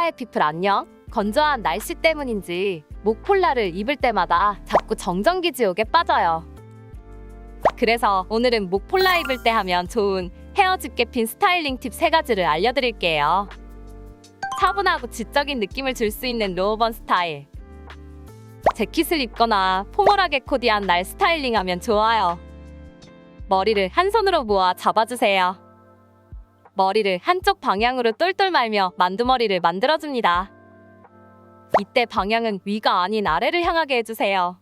모카의 피플 안녕. 건조한 날씨 때문인지 목폴라를 입을 때마다 자꾸 정전기 지옥에 빠져요. 그래서 오늘은 목폴라 입을 때 하면 좋은 헤어 집게 핀 스타일링 팁세 가지를 알려드릴게요. 차분하고 지적인 느낌을 줄 수 있는 로우번 스타일. 재킷을 입거나 포멀하게 코디한 날 스타일링하면 좋아요. 머리를 한 손으로 모아 잡아주세요. 머리를 한쪽 방향으로 똘똘 말며 만두머리를 만들어줍니다. 이때 방향은 위가 아닌 아래를 향하게 해주세요.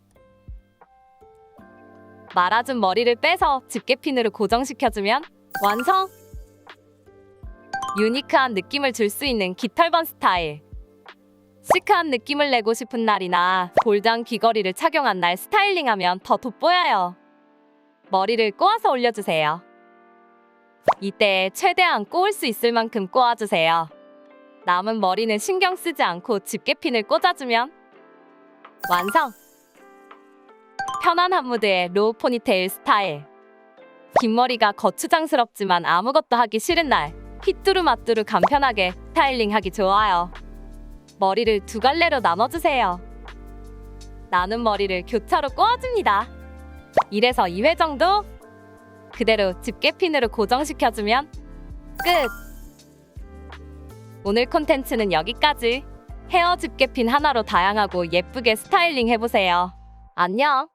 말아준 머리를 빼서 집게핀으로 고정시켜주면 완성! 유니크한 느낌을 줄 수 있는 깃털번 스타일. 시크한 느낌을 내고 싶은 날이나 볼드한 귀걸이를 착용한 날 스타일링하면 더 돋보여요. 머리를 꼬아서 올려주세요. 이때 최대한 꼬을 수 있을 만큼 꼬아주세요. 남은 머리는 신경 쓰지 않고 집게핀을 꽂아주면 완성! 편안한 무드의 로우 포니테일 스타일. 긴 머리가 거추장스럽지만 아무것도 하기 싫은 날 휘뚜루마뚜루 간편하게 스타일링하기 좋아요. 머리를 두 갈래로 나눠주세요. 나는 머리를 교차로 꼬아줍니다. 1에서 2회 정도 그대로 집게핀으로 고정시켜주면 끝! 오늘 콘텐츠는 여기까지. 헤어 집게핀 하나로 다양하고 예쁘게 스타일링 해보세요. 안녕!